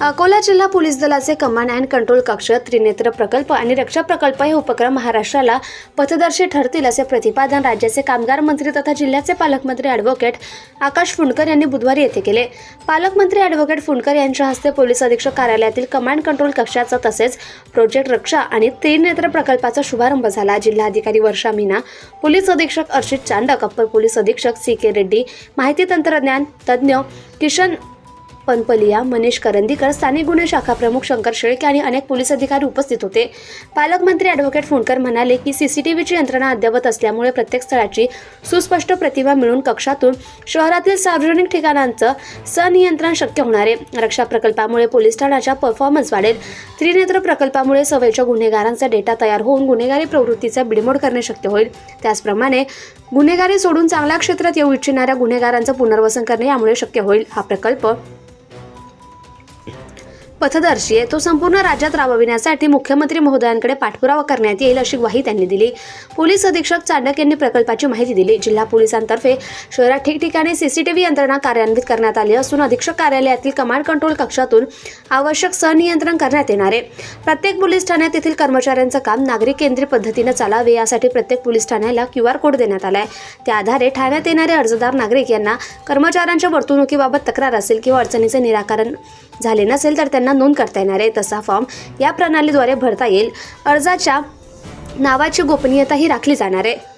अकोला जिल्हा पोलीस दलाचे command and control कक्ष त्रिनेत्र प्रकल्प आणि रक्षा प्रकल्प हे उपक्रम महाराष्ट्राला पथदर्शी ठरतील असे प्रतिपादन राज्याचे कामगार मंत्री तथा जिल्ह्याचे पालकमंत्री ॲडव्होकेट आकाश फुंडकर यांनी बुधवारी येथे केले. पालकमंत्री ॲडव्होकेट फुंडकर यांच्या हस्ते पोलीस अधीक्षक कार्यालयातील कमांड कंट्रोल कक्षाचा तसेच प्रोजेक्ट रक्षा आणि त्रिनेत्र प्रकल्पाचा शुभारंभ झाला. जिल्हाधिकारी वर्षा मीना पोलीस अधीक्षक अर्षित चांडक अप्पर पोलीस अधीक्षक सी के रेड्डी माहिती तंत्रज्ञान तज्ज्ञ किशन पनपलिया मनीष करंदीकर स्थानिक गुन्हे शाखा प्रमुख शंकर शेळके आणि अनेक पोलीस अधिकारी उपस्थित होते. पालकमंत्री ॲडव्होकेट फुंडकर म्हणाले की सीसीटीव्हीची यंत्रणा अद्ययावत असल्यामुळे प्रत्येक स्थळाची सुस्पष्ट प्रतिमा मिळून कक्षातून शहरातील सार्वजनिक ठिकाणांचं सनियंत्रण शक्य होणार आहे. रक्षा प्रकल्पामुळे पोलीस ठाण्याचा परफॉर्मन्स वाढेल. त्रिनेत्र प्रकल्पामुळे सवयीच्या गुन्हेगारांचा डेटा तयार होऊन गुन्हेगारी प्रवृत्तीचा बिडमोड करणे शक्य होईल. त्याचप्रमाणे गुन्हेगारी सोडून चांगल्या क्षेत्रात येऊ इच्छिणाऱ्या गुन्हेगारांचं पुनर्वसन करणे यामुळे शक्य होईल. हा प्रकल्प पथदर्शी आहे. तो संपूर्ण राज्यात राबविण्यासाठी मुख्यमंत्री महोदयांकडे पाठपुरावा करण्यात येईल अशी ग्वाही त्यांनी दिली. पोलीस अधीक्षक चांडक यांनी प्रकल्पाची माहिती दिली. जिल्हा पोलिसांतर्फे शहरात ठिकठिकाणी सीसीटीव्ही यंत्रणा कार्यान्वित करण्यात आली असून अधीक्षक कार्यालयातील कमांड कंट्रोल कक्षातून आवश्यक सनियंत्रण करण्यात येणार आहे. प्रत्येक पोलीस ठाण्यात येथील कर्मचाऱ्यांचं काम नागरिक केंद्रीय पद्धतीनं चालावे यासाठी प्रत्येक पोलीस ठाण्याला क्यू आर कोड देण्यात आला आहे त्या आधारे ठाण्यात येणारे अर्जदार नागरिक यांना कर्मचाऱ्यांच्या वर्तणुकीबाबत तक्रार असेल किंवा अडचणीचे निराकरण झाले नसेल तर त्यांना नोंद करता येणार आहे तसा फॉर्म या प्रणालीद्वारे भरता येईल. अर्जाच्या नावाची गोपनीयताही राखली जाणार आहे.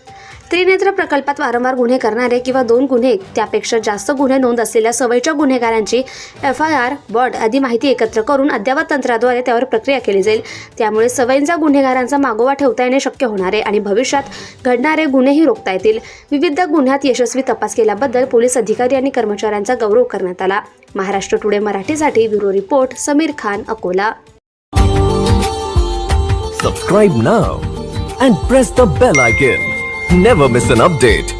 त्रिनेत्र प्रकल्पात वारंवार गुन्हे करणारे किंवा दोन गुन्हे त्यापेक्षा जास्त गुन्हे नोंद असलेल्या सवयीच्या गुन्हेगारांची एफ आय आर बॉड आदी माहिती एकत्र करून अद्ययावत तंत्राद्वारे त्यावर प्रक्रिया केली जाईल. त्यामुळे सवयींचा गुन्हेगारांचा मागोवा ठेवता येणे शक्य होणार आहे आणि भविष्यात घडणारे गुन्हेही रोखता येतील. विविध गुन्ह्यात यशस्वी तपास केल्याबद्दल पोलीस अधिकारी आणि कर्मचाऱ्यांचा गौरव करण्यात आला. महाराष्ट्र टुडे मराठीसाठी bureau report Sameer Khan Akola. Subscribe ना and press the bell icon never miss an update